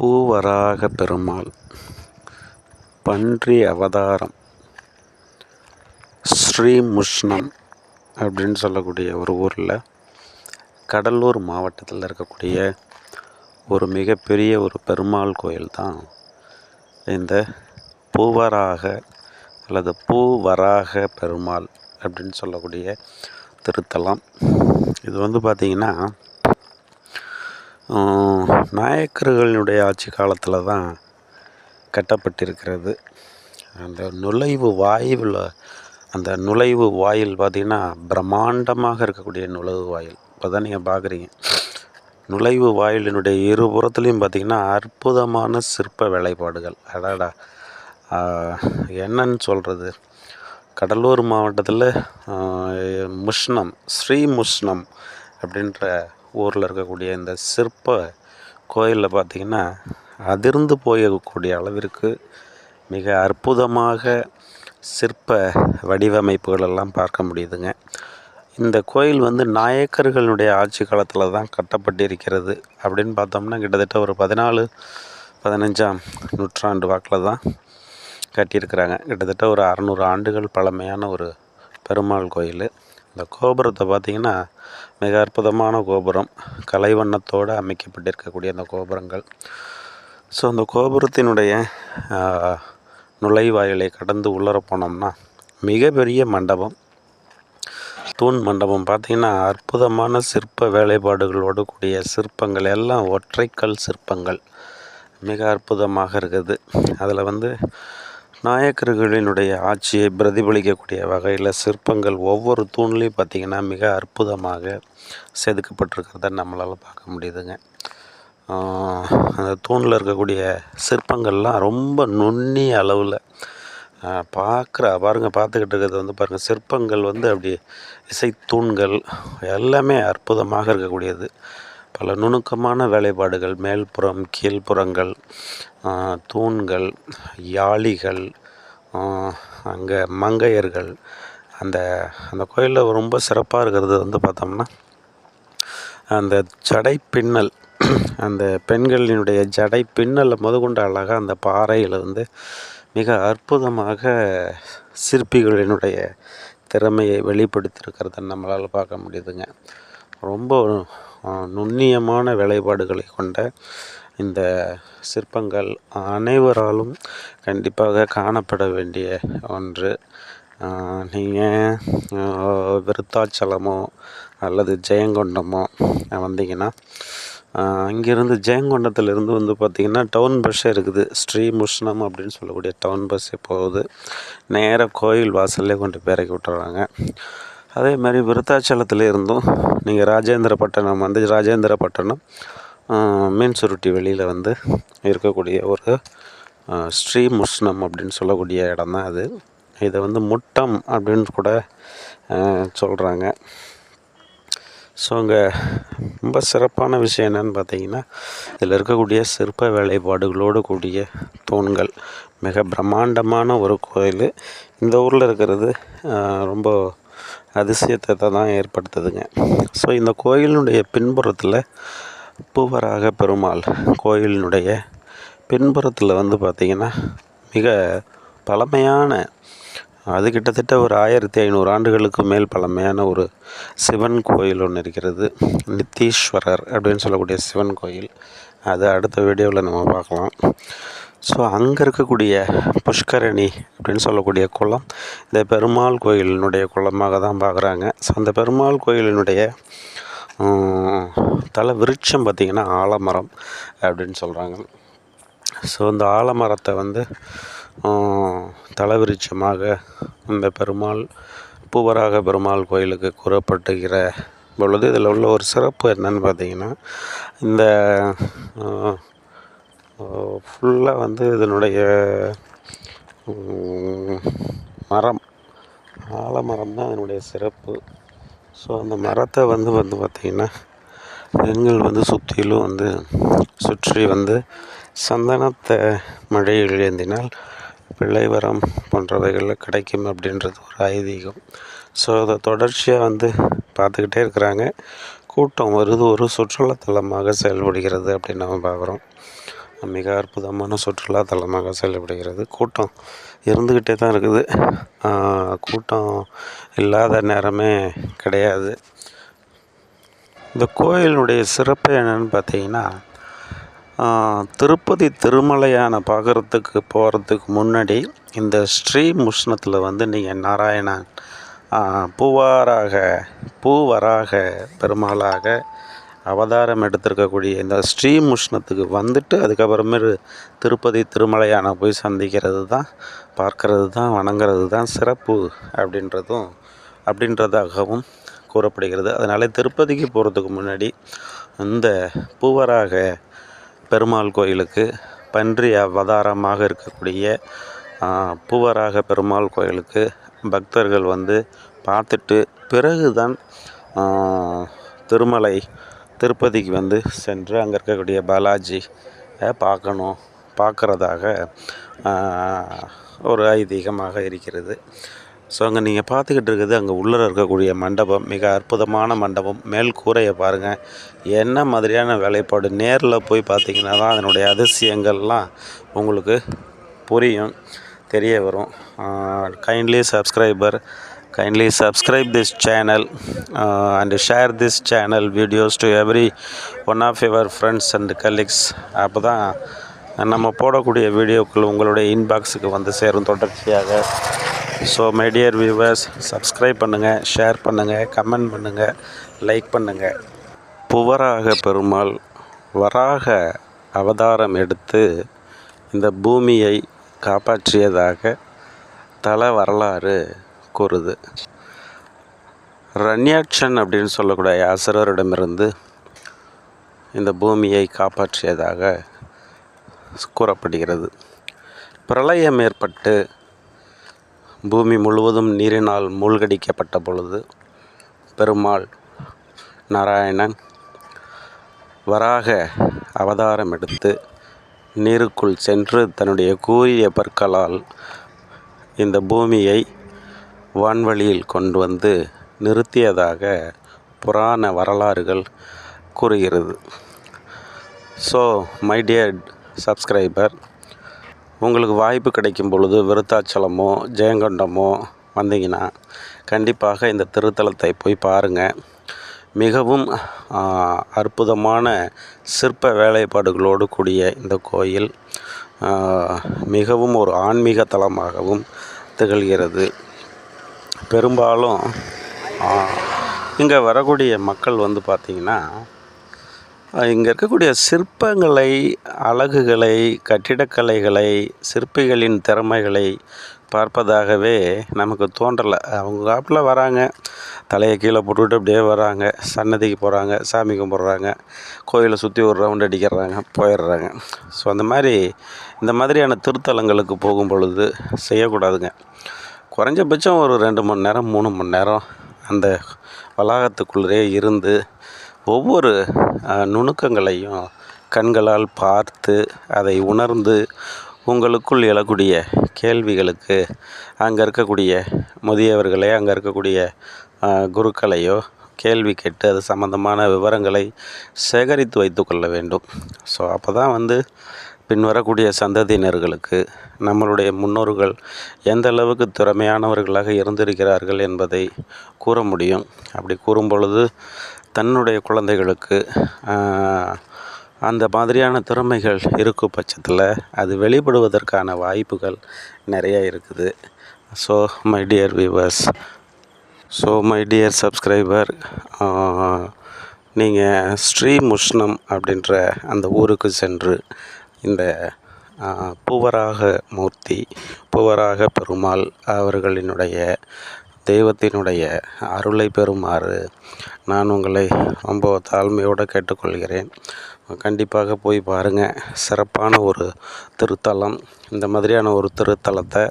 பூவராக பெருமாள். பன்றி அவதாரம். ஸ்ரீமுஷ்ணம் அப்படின்னு சொல்லக்கூடிய ஒரு ஊரில் கடலூர் மாவட்டத்தில் இருக்கக்கூடிய ஒரு மிகப்பெரிய ஒரு பெருமாள் கோயில் தான் இந்த பூவராக அல்லது பூவராக பெருமாள் அப்படின்னு சொல்லக்கூடிய திருத்தலம். இது வந்து பார்த்திங்கன்னா நாயக்கர்களுடைய ஆட்சி காலத்தில் தான் கட்டப்பட்டிருக்கிறது. அந்த நுழைவு வாயுவில் அந்த நுழைவு வாயில் பார்த்திங்கன்னா பிரம்மாண்டமாக இருக்கக்கூடிய நுழைவு வாயில். இப்போ தான் நீங்கள் பார்க்குறீங்க நுழைவு வாயிலினுடைய இருபுறத்துலேயும் பார்த்திங்கன்னா அற்புதமான சிற்ப வேலைப்பாடுகள். அடாடா. என்னன்னு சொல்கிறது கடலூர் மாவட்டத்தில் முஷ்ணம் ஸ்ரீ முஷ்ணம் அப்படின்ற ஊரில் இருக்கக்கூடிய இந்த சிற்ப கோயிலில் பார்த்திங்கன்னா அதிர்ந்து போயக்கூடிய அளவிற்கு மிக அற்புதமாக சிற்ப வடிவமைப்புகள் எல்லாம் பார்க்க முடியுதுங்க. இந்த கோயில் வந்து நாயக்கர்களுடைய ஆட்சி காலத்தில் தான் கட்டப்பட்டிருக்கிறது அப்படின்னு பார்த்தோம்னா கிட்டத்தட்ட ஒரு பதினாலு பதினஞ்சாம் நூற்றாண்டு வாக்கில் தான் கட்டியிருக்கிறாங்க. கிட்டத்தட்ட ஒரு அறநூறு ஆண்டுகள் பழமையான ஒரு பெருமாள் கோயில். இந்த கோபுரத்தை பார்த்திங்கன்னா மிக அற்புதமான கோபுரம். கலைவண்ணத்தோடு அமைக்கப்பட்டிருக்கக்கூடிய அந்த கோபுரங்கள். ஸோ அந்த கோபுரத்தினுடைய நுழைவாயிலை கடந்து உள்ளர போனோம்னா மிகப்பெரிய மண்டபம். தூண் மண்டபம் பார்த்திங்கன்னா அற்புதமான சிற்ப வேலைப்பாடுகளோடு கூடிய சிற்பங்கள் எல்லாம் ஒற்றைக்கல் சிற்பங்கள். மிக அற்புதமாக இருக்குது. அதில் வந்து நாயக்கர்களினுடைய ஆட்சியை பிரதிபலிக்கக்கூடிய வகையில் சிற்பங்கள் ஒவ்வொரு தூண்லேயும் பார்த்திங்கன்னா மிக அற்புதமாக செதுக்கப்பட்டிருக்கிறத நம்மளால் பார்க்க முடியுதுங்க. அந்த தூணில் இருக்கக்கூடிய சிற்பங்கள்லாம் ரொம்ப நுண்ணிய அளவில் பார்க்குற பாருங்கள் பார்த்துக்கிட்டு இருக்கிறது வந்து பாருங்கள் சிற்பங்கள் வந்து அப்படி இசைத்தூண்கள் எல்லாமே அற்புதமாக இருக்கக்கூடியது. பல நுணுக்கமான வேலைப்பாடுகள் மேல்புறம் கீழ்ப்புறங்கள் தூண்கள் யாளிகள் அங்கே மங்கையர்கள். அந்த அந்த கோயிலில் ரொம்ப சிறப்பாக இருக்கிறது வந்து பார்த்தோம்னா அந்த ஜடை பின்னல் அந்த பெண்களினுடைய ஜடை பின்னலை முதற்கொண்டு அழகாக அந்த பாறையில் வந்து மிக அற்புதமாக சிற்பிகளினுடைய திறமையை வெளிப்படுத்தியிருக்கிறத நம்மளால் பார்க்க முடியுதுங்க. ரொம்ப நுண்ணியமான வேலைப்பாடுகளை கொண்ட இந்த சிற்பங்கள் அனைவராலும் கண்டிப்பாக காணப்பட வேண்டிய ஒன்று. நீங்கள் விருத்தாச்சலமோ அல்லது ஜெயங்கொண்டமோ வந்தீங்கன்னா இங்கேருந்து ஜெயங்கொண்டத்துலேருந்து வந்து பார்த்திங்கன்னா டவுன் பஸ்ஸே இருக்குது. ஸ்ரீ முஷ்ணம் அப்படின்னு சொல்லக்கூடிய டவுன் பஸ்ஸே போகுது. நேராக கோயில் வாசல்லே கொண்டு பேரக்கி விட்டுறாங்க. அதே மாதிரி விருத்தாச்சலத்தில் இருந்தும் நீங்கள் ராஜேந்திர பட்டணம் வந்து ராஜேந்திரப்பட்டினம் மீன் சுருட்டி வெளியில் வந்து இருக்கக்கூடிய ஒரு ஸ்ரீ முஷ்ணம் அப்படின்னு சொல்லக்கூடிய இடம் தான் அது. இதை வந்து முட்டம் அப்படின்னு கூட சொல்கிறாங்க ஸோ அங்கே ரொம்ப சிறப்பான விஷயம் என்னென்னு பார்த்தீங்கன்னா இதில் இருக்கக்கூடிய சிற்ப வேலைப்பாடுகளோடு கூடிய தூண்கள் மிக பிரம்மாண்டமான ஒரு கோயில். இந்த ஊரில் இருக்கிறது ரொம்ப அதிசயத்தை தான் ஏற்படுத்துதுங்க. ஸோ இந்த கோயிலினுடைய பின்புறத்தில் பூவராக பெருமாள் கோயிலினுடைய பின்புறத்தில் வந்து பார்த்திங்கன்னா மிக பழமையான அது கிட்டத்தட்ட ஒரு ஆயிரத்தி ஐநூறு ஆண்டுகளுக்கு மேல் பழமையான ஒரு சிவன் கோயில் ஒன்று இருக்கிறது. நித்தீஸ்வரர் அப்படின்னு சொல்லக்கூடிய சிவன் கோயில். அது அடுத்த வீடியோவில் நம்ம பார்க்கலாம். ஸோ அங்கே இருக்கக்கூடிய புஷ்கரணி அப்படின்னு சொல்லக்கூடிய குளம் இந்த பெருமாள் கோயிலினுடைய குளமாக தான் பார்க்குறாங்க. ஸோ அந்த பெருமாள் கோயிலினுடைய தலை விருட்சம் பார்த்திங்கன்னா ஆலமரம் அப்படின்னு சொல்கிறாங்க ஸோ இந்த ஆலமரத்தை வந்து தலைவிருட்சமாக இந்த பெருமாள் பூவராக பெருமாள் கோயிலுக்கு கூறப்பட்டுகிற பொழுது இதில் உள்ள ஒரு சிறப்பு என்னன்னு பார்த்தீங்கன்னா இந்த ஃபுல்லாக வந்து இதனுடைய மரம். ஆலமரம் தான் அதனுடைய சிறப்பு. ஸோ அந்த மரத்தை வந்து வந்து பார்த்திங்கன்னா பெண்கள் வந்து சுற்றிலும் வந்து சுற்றி வந்து சந்தனத்தை மழையில் ஏந்தினால் பிள்ளை வரம் கிடைக்கும் அப்படின்றது ஒரு ஐதீகம். ஸோ அதை தொடர்ச்சியாக வந்து பார்த்துக்கிட்டே இருக்கிறாங்க. கூட்டம் வருது ஒரு சுற்றுலாத்தலமாக செயல்படுகிறது அப்படின்னு நம்ம பார்க்குறோம். மிக அற்புதமான சுற்றுலா தலமாக செயல்படுகிறது கூட்டம் இருந்துக்கிட்டே தான் இருக்குது. கூட்டம் இல்லாத நேரமே கிடையாது. இந்த கோயிலுடைய சிறப்பு என்னென்னு பார்த்தீங்கன்னா திருப்பதி திருமலையான பார்க்குறதுக்கு போகிறதுக்கு முன்னாடி இந்த ஸ்ரீ முஷ்ணத்தில் வந்து நீங்கள் நாராயணன் பூவாராக பூவராக பெருமாளாக அவதாரம் எடுத்திருக்கக்கூடிய இந்த ஸ்ரீமுஷ்ணத்துக்கு வந்துட்டு அதுக்கப்புறமே திருப்பதி திருமலையான போய் சந்திக்கிறது தான் பார்க்கறது தான் வணங்குறது தான் சிறப்பு அப்படின்றதும் அப்படின்றதாகவும் கூறப்படுகிறது. அதனால் திருப்பதிக்கு போகிறதுக்கு முன்னாடி இந்த பூவராக பெருமாள் கோயிலுக்கு பன்றி அவதாரமாக இருக்கக்கூடிய பூவராக பெருமாள் கோயிலுக்கு பக்தர்கள் வந்து பார்த்துட்டு பிறகு தான் திருமலை திருப்பதிக்கு வந்து சென்று அங்கே இருக்கக்கூடிய பாலாஜி பார்க்கணும். பார்க்குறதாக ஒரு ஐதீகமாக இருக்கிறது. ஸோ அங்கே நீங்கள் பார்த்துக்கிட்டு இருக்கிறது அங்கே உள்ளே இருக்கக்கூடிய மண்டபம் மிக அற்புதமான மண்டபம். மேல் கூரையை பாருங்கள் என்ன மாதிரியான வேலைப்பாடு? நேரில் போய் பார்த்தீங்கன்னா தான் அதனுடைய அதிசயங்கள்லாம் உங்களுக்கு புரியும் தெரிய வரும். Kindly subscriber kindly subscribe this this channel uh, and share this channel videos to every one of your friends and colleagues அப்போ தான் நம்ம போடக்கூடிய வீடியோக்கள் உங்களுடைய இன்பாக்ஸுக்கு வந்து சேரும் தொடர்ச்சியாக. So my dear viewers subscribe பண்ணுங்கள் ஷேர் பண்ணுங்கள் கமெண்ட் பண்ணுங்கள் லைக் பண்ணுங்கள் புவராக பெருமாள் வராக அவதாரம் எடுத்து இந்த பூமியை காப்பாற்றியதாக தல வரலாறு கூறுது. ரன்யாட்சன் அப்படின்னு சொல்லக்கூடிய அசுரரிடமிருந்து இந்த பூமியை காப்பாற்றியதாக கூறப்படுகிறது. பிரளயம் ஏற்பட்டு பூமி முழுவதும் நீரினால் மூழ்கடிக்கப்பட்ட பொழுது பெருமாள் நாராயணன் வராக அவதாரம் எடுத்து நீருக்குள் சென்று தன்னுடைய கூறிய பற்களால் இந்த பூமியை வான்வழியில் கொண்டு வந்து நிறுத்தியதாக புராண வரலாறுகள் கூறுகிறது. ஸோ மை டியர் சப்ஸ்கிரைபர் உங்களுக்கு வாய்ப்பு கிடைக்கும் பொழுது விருத்தாச்சலமோ ஜெயங்கொண்டமோ வந்தீங்கன்னா கண்டிப்பாக இந்த திருத்தலத்தை போய் பாருங்கள் மிகவும் அற்புதமான சிற்ப வேலைப்பாடுகளோடு கூடிய இந்த கோயில் மிகவும் ஒரு ஆன்மீக தலமாகவும் திகழ்கிறது. பெரும்பாலும் இங்கே வரக்கூடிய மக்கள் வந்து பார்த்திங்கன்னா இங்கே இருக்கக்கூடிய சிற்பங்களை அழகுகளை கட்டிடக்கலைகளை சிற்பிகளின் திறமைகளை பார்ப்பதாகவே நமக்கு தோன்றலை. அவங்க காப்பில் வராங்க. தலையை கீழே போட்டுவிட்டு அப்படியே வராங்க. சன்னதிக்கு போகிறாங்க சாமி கும்பிட்றாங்க. கோயிலை சுற்றி ஒரு ரவுண்ட் அடிக்கிறாங்க. போயிடுறாங்க. ஸோ அந்த மாதிரி இந்த மாதிரியான திருத்தலங்களுக்கு போகும் பொழுது செய்யக்கூடாதுங்க. குறைஞ்சபட்சம் ஒரு ரெண்டு மணி நேரம் மூணு மணி நேரம் அந்த வளாகத்துக்குள்ளே இருந்து ஒவ்வொரு நுணுக்கங்களையும் கண்களால் பார்த்து அதை உணர்ந்து உங்களுக்குள் எழக்கூடிய கேள்விகளுக்கு அங்கே இருக்கக்கூடிய முதியவர்களே அங்கே இருக்கக்கூடிய குருக்களையோ கேள்வி கேட்டு அது சம்மந்தமான விவரங்களை சேகரித்து வைத்து கொள்ள வேண்டும். ஸோ அப்போ தான் வந்து பின்வரக்கூடிய சந்ததியினர்களுக்கு நம்மளுடைய முன்னோர்கள் எந்த அளவுக்கு திறமையானவர்களாக இருந்திருக்கிறார்கள் என்பதை கூற முடியும். அப்படி கூறும் பொழுது தன்னுடைய குழந்தைகளுக்கு அந்த மாதிரியான திறமைகள் இருக்கும் பட்சத்தில் அது வெளிப்படுவதற்கான வாய்ப்புகள் நிறைய இருக்குது. So my dear viewers so my dear subscriber நீங்கள் ஸ்ரீ முஷ்ணம் அப்படின்ற அந்த ஊருக்கு சென்று இந்த பூவராக மூர்த்தி பூவராக பெருமாள் அவர்களினுடைய தெய்வத்தினுடைய அருளை பெறுமாறு நான் உங்களை ரொம்ப தாழ்மையோடு கேட்டுக்கொள்கிறேன். கண்டிப்பாக போய் பாருங்கள் சிறப்பான ஒரு திருத்தலம். இந்த மாதிரியான ஒரு திருத்தலத்தை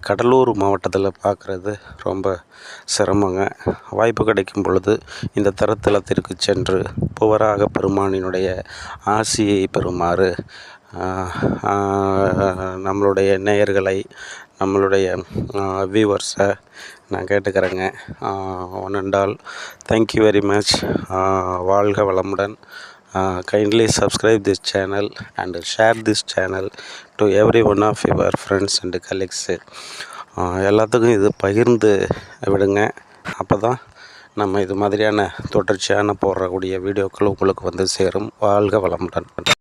கடலூர் மாவட்டத்தில் பார்க்குறது ரொம்ப சிரமங்க. வாய்ப்பு கிடைக்கும் பொழுது இந்த திருத்தலத்திற்கு சென்று புவராக பெருமானினுடைய ஆசியை பெறுமாறு நம்மளுடைய நேயர்களை நம்மளுடைய வியூவர்ஸை நான் கேட்டுக்கிறேங்க. One and all thank you very much வாழ்க வளமுடன். Kindly subscribe this channel and share this channel to every one of your friends and colleagues எல்லாத்துக்கும் இது பகிர்ந்து விடுங்க. அப்போ தான் நம்ம இது மாதிரியான தொடர்ச்சியான போடுறக்கூடிய வீடியோக்கள் உங்களுக்கு வந்து சேரும். வாழ்க வளமுடன்.